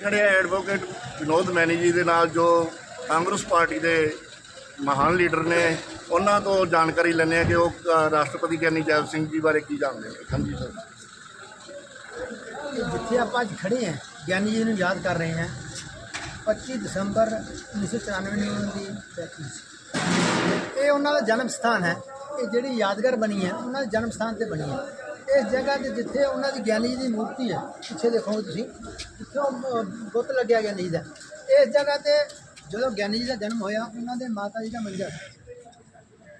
ਖੜੇ ਐਡਵੋਕੇਟ ਵਿਨੋਦ ਮੈਨੀ ਜੀ ਦੇ ਨਾਲ, ਜੋ ਕਾਂਗਰਸ ਪਾਰਟੀ ਦੇ ਮਹਾਨ ਲੀਡਰ ਨੇ, ਉਹਨਾਂ ਤੋਂ ਜਾਣਕਾਰੀ ਲੈਂਦੇ ਆ ਕਿ ਉਹ ਰਾਸ਼ਟਰਪਤੀ ਗਿਆਨੀ ਜੈਵ ਸਿੰਘ ਜੀ ਬਾਰੇ ਕੀ ਜਾਣਦੇ ਨੇ। ਹਾਂਜੀ, ਸਰ। ਜਿੱਥੇ ਆਪਾਂ ਅੱਜ ਖੜੇ ਹਾਂ, ਗਿਆਨੀ ਜੀ ਨੂੰ ਯਾਦ ਕਰ ਰਹੇ ਹਾਂ 25 ਦਸੰਬਰ 1994 ਨੂੰ ਉਹਨਾਂ ਦੀ death ਇਹ ਉਹਨਾਂ ਦਾ ਜਨਮ ਸਥਾਨ ਹੈ, ਇਹ ਜਿਹੜੀ ਯਾਦਗਾਰ ਬਣੀ ਹੈ, ਉਹਨਾਂ ਦੇ ਜਨਮ ਸਥਾਨ ਤੇ ਬਣੀ ਹੈ। ਇਸ ਜਗ੍ਹਾ ਤੇ ਜਿੱਥੇ ਉਹਨਾਂ ਦੀ ਗਿਆਨੀ ਜੀ ਦੀ ਮੂਰਤੀ ਹੈ ਪਿੱਛੇ ਦੇਖੋਗੇ ਤੁਸੀਂ ਜਿੱਥੇ ਉਹ ਅ, ਬੁੱਤ ਲੱਗਿਆ ਗਿਆਨੀ ਜੀ ਦਾ। ਇਸ ਜਗ੍ਹਾ ਤੇ ਜਦੋਂ ਗਿਆਨੀ ਜੀ ਦਾ ਜਨਮ ਹੋਇਆ ਉਹਨਾਂ ਦੇ ਮਾਤਾ ਜੀ ਦਾ ਮੰਜਰ ਸੀ।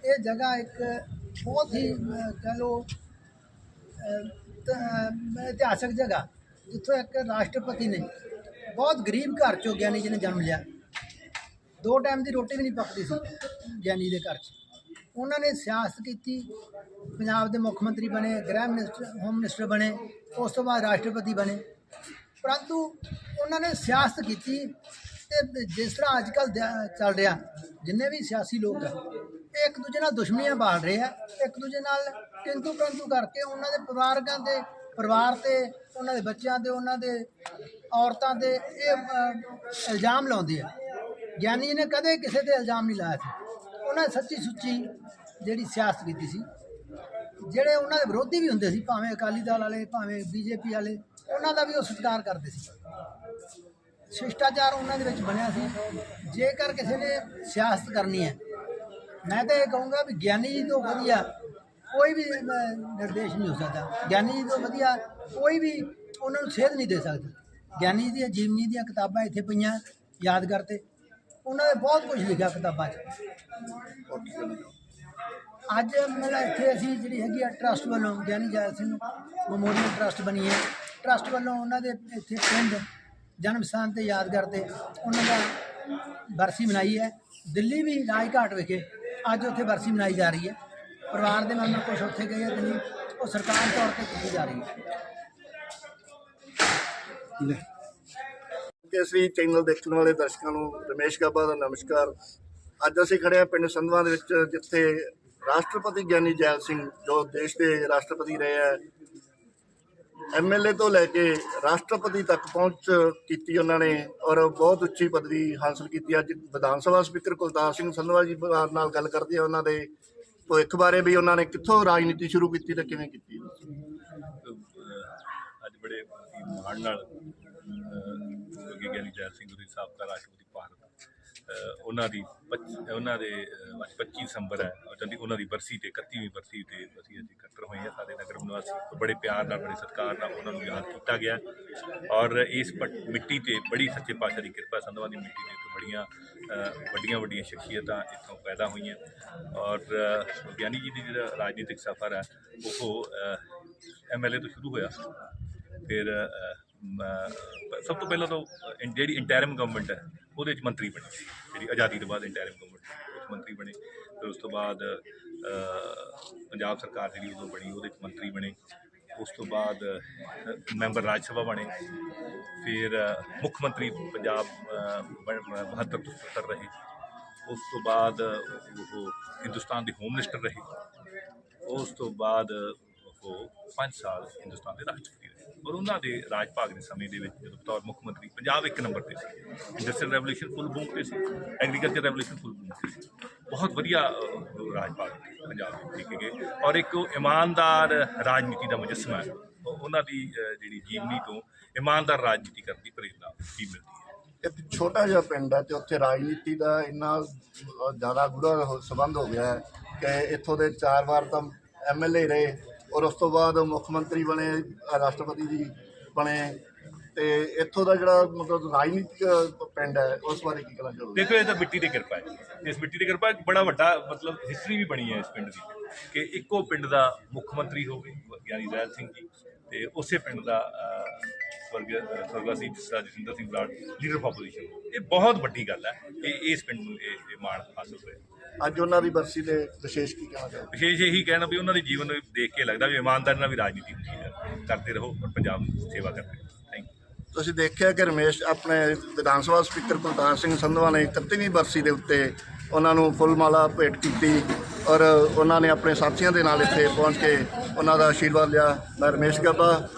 ਇਹ ਜਗ੍ਹਾ ਇੱਕ ਬਹੁਤ ਹੀ ਅ, ਕਹਿ ਲਓ ਅਹ ਤਾਂ ਇਤਿਹਾਸਕ ਜਗ੍ਹਾ ਜਿੱਥੋਂ ਇੱਕ ਰਾਸ਼ਟਰਪਤੀ ਨੇ ਬਹੁਤ ਗਰੀਬ ਘਰ ਚੋਂ ਗਿਆਨੀ ਜੀ ਨੇ ਜਨਮ ਲਿਆ। ਦੋ ਟਾਈਮ ਦੀ ਰੋਟੀ ਵੀ ਨਹੀਂ ਪੱਕਦੀ ਸੀ ਗਿਆਨੀ ਦੇ ਘਰ 'ਚ। ਉਹਨਾਂ ਨੇ ਸਿਆਸਤ ਕੀਤੀ, ਪੰਜਾਬ ਦੇ ਮੁੱਖ ਮੰਤਰੀ ਬਣੇ, ਗ੍ਰਹਿ ਮਿਨਿਸਟਰ, ਹੋਮ ਮਿਨਿਸਟਰ ਬਣੇ, ਉਸ ਤੋਂ ਬਾਅਦ ਰਾਸ਼ਟਰਪਤੀ ਬਣੇ। ਪਰੰਤੂ ਉਹਨਾਂ ਨੇ ਸਿਆਸਤ ਕੀਤੀ ਤੇ ਜਿਸ ਤਰ੍ਹਾਂ ਅੱਜ ਕੱਲ ਚੱਲ ਰਿਹਾ, ਜਿੰਨੇ ਵੀ ਸਿਆਸੀ ਲੋਕ ਆ, ਇਹ ਇੱਕ ਦੂਜੇ ਨਾਲ ਦੁਸ਼ਮਣੀਆਂ ਬਾਲ ਰਹੇ ਆ, ਇੱਕ ਦੂਜੇ ਨਾਲ ਕਿੰਤੂ ਪਰੰਤੂ ਕਰਕੇ ਉਹਨਾਂ ਦੇ ਪਰਿਵਾਰਕਾਂ ਦੇ ਪਰਿਵਾਰ ਤੇ, ਉਹਨਾਂ ਦੇ ਬੱਚਿਆਂ ਤੇ, ਉਹਨਾਂ ਦੇ ਔਰਤਾਂ ਤੇ ਇਹ ਇਲਜ਼ਾਮ ਲਾਉਂਦੇ ਆ। ਗਿਆਨੀ ਜੀ ਨੇ ਕਦੇ ਕਿਸੇ ਤੇ ਇਲਜ਼ਾਮ ਨਹੀਂ ਲਾਇਆ ਸੀ ਉਹਨਾਂ ਨੇ ਸੱਚੀ ਸੁੱਚੀ ਜਿਹੜੀ ਸਿਆਸਤ ਕੀਤੀ ਸੀ, ਜਿਹੜੇ ਉਹਨਾਂ ਦੇ ਵਿਰੋਧੀ ਵੀ ਹੁੰਦੇ ਸੀ, ਭਾਵੇਂ ਅਕਾਲੀ ਦਲ ਵਾਲੇ, ਭਾਵੇਂ ਬੀਜੇਪੀ ਵਾਲੇ, ਉਹਨਾਂ ਦਾ ਵੀ ਉਹ ਸਤਿਕਾਰ ਕਰਦੇ ਸੀ। ਸ਼ਿਸ਼ਟਾਚਾਰ ਉਹਨਾਂ ਦੇ ਵਿੱਚ ਬਣਿਆ ਸੀ। ਜੇਕਰ ਕਿਸੇ ਨੇ ਸਿਆਸਤ ਕਰਨੀ ਹੈ, ਮੈਂ ਤਾਂ ਇਹ ਕਹੂੰਗਾ ਵੀ ਗਿਆਨੀ ਜੀ ਤੋਂ ਵਧੀਆ ਕੋਈ ਵੀ ਨਿਰਦੇਸ਼ ਨਹੀਂ ਹੋ ਸਕਦਾ। ਗਿਆਨੀ ਜੀ ਤੋਂ ਵਧੀਆ ਕੋਈ ਵੀ ਉਹਨਾਂ ਨੂੰ ਸੇਧ ਨਹੀਂ ਦੇ ਸਕਦਾ। ਗਿਆਨੀ ਜੀ ਦੀਆਂ, ਜੀਵਨੀ ਦੀਆਂ ਕਿਤਾਬਾਂ ਇੱਥੇ ਪਈਆਂ ਯਾਦ ਕਰਤੇ ਉਹਨਾਂ ਨੇ ਬਹੁਤ ਕੁਝ ਲਿਖਿਆ ਕਿਤਾਬਾਂ 'ਚ। ਅੱਜ ਮੇਰਾ ਇੱਥੇ ਅਸੀਂ ਜਿਹੜੀ ਹੈਗੀ ਆ ਟਰਸਟ ਵੱਲੋਂ ਗਿਆਨੀ ਜੈਲ ਸਿੰਘ ਮੈਮੋਰੀਅਲ ਟਰਸਟ ਬਣੀ ਹੈ। ਟਰਸਟ ਵੱਲੋਂ ਉਹਨਾਂ ਦੇ ਇੱਥੇ ਪਿੰਡ, ਜਨਮ ਸਥਾਨ ਤੇ ਯਾਦਗਾਰ ਤੇ ਉਹਨਾਂ ਦਾ ਬਰਸੀ ਮਨਾਈ ਹੈ। ਦਿੱਲੀ ਵੀ ਰਾਜਘਾਟ ਵਿਖੇ ਅੱਜ ਉੱਥੇ ਬਰਸੀ ਮਨਾਈ ਜਾ ਰਹੀ ਹੈ। ਪਰਿਵਾਰ ਦੇ ਮੈਂਬਰ ਕੁਛ ਉੱਥੇ ਗਏ ਆ ਦਿੱਲੀ। ਉਹ ਸਰਕਾਰ ਤੌਰ ਤੇ ਕੀਤੀ ਜਾ ਰਹੀ ਹੈ। ਕੇਸਰੀ ਚੈਨਲ ਦੇਖਣ ਵਾਲੇ ਦਰਸ਼ਕਾਂ ਨੂੰ ਰਮੇਸ਼ ਗੱਬਾ ਦਾ ਨਮਸਕਾਰ। ਅੱਜ ਅਸੀਂ ਖੜੇ ਹਾਂ ਪਿੰਡ ਸੰਧਵਾ ਦੇ ਵਿੱਚ, ਜਿੱਥੇ ਰਾਸ਼ਟਰਪਤੀ ਗਿਆਨੀ ਜੈਲ ਸਿੰਘ, ਜੋ ਦੇਸ਼ ਦੇ ਰਾਸ਼ਟਰਪਤੀ ਰਹੇ ਹੈ ਐਮਐਲਏ ਤੋਂ ਲੈ ਕੇ ਰਾਸ਼ਟਰਪਤੀ ਤੱਕ ਪਹੁੰਚ ਕੀਤੀ ਉਹਨਾਂ ਨੇ ਔਰ ਬਹੁਤ ਉੱਚੀ ਪਦਵੀ ਹਾਸਲ ਕੀਤੀ। ਅੱਜ ਵਿਧਾਨ ਸਭਾ ਸਪੀਕਰ ਕੁਲਤਾਰ ਸਿੰਘ ਸੰਧਵਾ ਜੀ ਨਾਲ ਗੱਲ ਕਰਦੇ ਆ ਉਹਨਾਂ ਦੇ ਭਵਿੱਖ ਬਾਰੇ ਵੀ ਉਹਨਾਂ ਨੇ ਕਿੱਥੋਂ ਰਾਜਨੀਤੀ ਸ਼ੁਰੂ ਕੀਤੀ ਤੇ ਕਿਵੇਂ ਕੀਤੀ? ਅੱਜ ਬੜੇ ਮਾਣ ਨਾਲ ਸਵਰਗੀ ਗਿਆਨੀ ਜੈਲ ਸਿੰਘ ਜੀ ਸਾਬਕਾ ਰਾਸ਼ਟਰਪਤੀ ਭਾਰਤ ਉਹਨਾਂ ਦੀ ਪੱਚ- ਉਹਨਾਂ ਦੇ ਅੱਜ 25 ਦਸੰਬਰ ਹੈ। ਉਹਨਾਂ ਦੀ ਉਹਨਾਂ ਦੀ ਬਰਸੀ ਤੇ 31ਵੀਂ ਬਰਸੀ ਤੇ ਅਸੀਂ ਅੱਜ ਇਕੱਤਰ ਹੋਏ ਹਾਂ ਸਾਡੇ ਨਗਰ ਨਿਵਾਸੀ ਬੜੇ ਪਿਆਰ ਨਾਲ, ਬੜੇ ਸਤਿਕਾਰ ਨਾਲ ਉਹਨਾਂ ਨੂੰ ਯਾਦ ਕੀਤਾ ਗਿਆ। ਔਰ ਇਸ ਪੱਟ- ਮਿੱਟੀ ਤੇ ਬੜੀ ਸੱਚੇ ਪਾਤਸ਼ਾਹ ਦੀ ਕਿਰਪਾ, ਸੰਧਵਾ ਦੀ ਮਿੱਟੀ ਤੇ ਬੜੀਆਂ ਵੱਡੀਆਂ ਵੱਡੀਆਂ ਸ਼ਖਸੀਅਤਾਂ ਇੱਥੋਂ ਪੈਦਾ ਹੋਈਆਂ। ਔਰ ਗਿਆਨੀ ਜੀ ਦੀ ਜਿਹੜਾ ਰਾਜਨੀਤਿਕ ਸਫ਼ਰ ਹੈ, ਉਹ ਐਮਐਲਏ ਤੋਂ ਸ਼ੁਰੂ ਹੋਇਆ। ਫਿਰ ਸਭ ਤੋਂ ਪਹਿਲਾਂ ਤਾਂ ਜਿਹੜੀ ਇੰਟੈਰਮ ਗਵਰਨਮੈਂਟ ਹੈ ਉਹਦੇ ਵਿੱਚ ਮੰਤਰੀ ਬਣੇ ਜਿਹੜੀ ਆਜ਼ਾਦੀ ਤੋਂ ਬਾਅਦ ਇੰਟੈਰਮ ਗਵਰਨਮੈਂਟ ਉਸ ਮੰਤਰੀ ਬਣੇ। ਫਿਰ ਉਸ ਤੋਂ ਬਾਅਦ ਪੰਜਾਬ ਸਰਕਾਰ ਜਿਹੜੀ ਉਦੋਂ ਬਣੀ ਉਹਦੇ ਵਿੱਚ ਮੰਤਰੀ ਬਣੇ। ਉਸ ਤੋਂ ਬਾਅਦ ਮੈਂਬਰ ਰਾਜ ਸਭਾ ਬਣੇ। ਫਿਰ ਮੁੱਖ ਮੰਤਰੀ ਪੰਜਾਬ ਅਹ, ਬ- 72 ਤੋਂ 70 ਰਹੇ। ਉਸ ਤੋਂ ਬਾਅਦ ਉਹ ਹਿੰਦੁਸਤਾਨ ਦੇ ਹੋਮ ਮਿਨਿਸਟਰ ਰਹੇ। ਉਸ ਤੋਂ ਬਾਅਦ ਉਹ 5 ਸਾਲ ਹਿੰਦੁਸਤਾਨ ਦੇ ਰਾਸ਼ਟਰਪਤੀ ਰਹੇ ਔਰ ਉਹਨਾਂ ਦੇ ਰਾਜ ਭਾਗ ਦੇ ਸਮੇਂ ਦੇ ਵਿੱਚ ਜਦੋਂ ਬਤੌਰ ਮੁੱਖ ਮੰਤਰੀ ਪੰਜਾਬ ਇੱਕ ਨੰਬਰ ਤੇ ਸੀ ਇੰਡਸਟਰੀਅਲ ਰੈਵੋਲੂਸ਼ਨ ਫੁੱਲ ਬੂਮ ਤੇ ਸੀ ਐਗਰੀਕਲਚਰ ਰੈਵੋਲੂਸ਼ਨ ਫੁੱਲ ਬੂਮ ਤੇ ਸੀ। ਬਹੁਤ ਵਧੀਆ ਰਾਜ ਭਾਗ ਪੰਜਾਬ ਦੇ ਲਿਖੇ ਗਏ। ਔਰ ਇੱਕ ਇਮਾਨਦਾਰ ਰਾਜਨੀਤੀ ਦਾ ਮੁਜਸਮਾ ਹੈ। ਉਹਨਾਂ ਦੀ ਜਿਹੜੀ ਜੀਵਨੀ ਤੋਂ ਇਮਾਨਦਾਰ ਰਾਜਨੀਤੀ ਕਰਨ ਦੀ ਪ੍ਰੇਰਨਾ ਵੀ ਮਿਲਦੀ ਹੈ। ਇੱਕ ਛੋਟਾ ਜਿਹਾ ਪਿੰਡ ਹੈ ਤੇ ਉੱਥੇ ਰਾਜਨੀਤੀ ਦਾ ਇੰਨਾ ਜ਼ਿਆਦਾ ਗੂੜਾ ਹੋ- ਸੰਬੰਧ ਹੋ ਗਿਆ ਹੈ ਕਿ ਇੱਥੋਂ ਦੇ ਚਾਰ ਵਾਰ ਤਾਂ ਐਮਐਲਏ ਰਹੇ ਔਰ ਉਸ ਤੋਂ ਬਾਅਦ ਮੁੱਖ ਮੰਤਰੀ ਬਣੇ ਰਾਸ਼ਟਰਪਤੀ ਜੀ ਬਣੇ। ਤੇ ਇੱਥੋਂ ਦਾ ਜਿਹੜਾ ਮਤਲਬ ਰਾਜਨੀਤਿਕ ਪਿੰਡ ਹੈ, ਉਸ ਬਾਰੇ ਕੀ ਕਹਿਣਾ ਚਾਹੋਗੇ? ਦੇਖੋ, ਇਹ ਤਾਂ ਮਿੱਟੀ ਦੀ ਕਿਰਪਾ ਹੈ ਇਸ ਮਿੱਟੀ ਦੀ ਕਿਰਪਾ ਇੱਕ ਬੜਾ ਵੱਡਾ ਮਤਲਬ ਹਿਸਟਰੀ ਵੀ ਬਣੀ ਹੈ ਇਸ ਪਿੰਡ ਦੀ, ਕਿ ਇੱਕੋ ਪਿੰਡ ਦਾ ਮੁੱਖ ਮੰਤਰੀ ਹੋਵੇ, ਗਿਆਨੀ ਜ਼ੈਲ ਸਿੰਘ ਜੀ, ਤੇ ਉਸੇ ਪਿੰਡ ਦਾ ਸਵਰਗ ਅਹ, ਸਵਰਗਵਾਸੀ ਜਸਰਾ Jasinder Singh Brar leader of opposition ਇਹ ਬਹੁਤ ਵੱਡੀ ਗੱਲ ਹੈ ਕਿ ਇਸ ਪਿੰਡ ਨੂੰ ਇਹ ਇਹ ਮਾਣ ਹਾਸਲ ਹੋਇਆ। ਅੱਜ ਉਹਨਾਂ ਦੀ ਬਰਸੀ ਤੇ ਵਿਸ਼ੇਸ਼ ਕੀ ਕਹਿਣਾ ਚਾਹੋਗੇ? ਵਿਸ਼ੇਸ਼ ਇਹੀ ਕਹਿਣਾ ਵੀ ਉਹਨਾਂ ਦੇ ਜੀਵਨ ਨੂੰ ਦੇਖ ਕੇ ਲੱਗਦਾ ਵੀ ਇਮਾਨਦਾਰੀ ਨਾਲ ਵੀ ਰਾਜਨੀਤੀ ਹੁੰਦੀ ਹੈ। ਕਰਦੇ ਰਹੋ ਔਰ ਪੰਜਾਬ ਦੀ ਸੇਵਾ ਕਰਦੇ ਰਹੋ। ਤੁਸੀਂ ਦੇਖਿਆ ਕਿ ਰਮੇਸ਼ ਆਪਣੇ ਵਿਧਾਨ ਸਭਾ ਸਪੀਕਰ ਕੁਲਤਾਰ ਸਿੰਘ ਸੰਧਵਾ ਨੇ 31ਵੀਂ ਬਰਸੀ ਦੇ ਉੱਤੇ ਉਹਨਾਂ ਨੂੰ ਫੁੱਲ ਮਾਲਾ ਭੇਟ ਕੀਤੀ ਔਰ ਉਹਨਾਂ ਨੇ ਆਪਣੇ ਸਾਥੀਆਂ ਦੇ ਨਾਲ ਇੱਥੇ ਪਹੁੰਚ ਕੇ ਉਹਨਾਂ ਦਾ ਆਸ਼ੀਰਵਾਦ ਲਿਆ। ਮੈਂ ਰਮੇਸ਼ ਗੱਬਾ।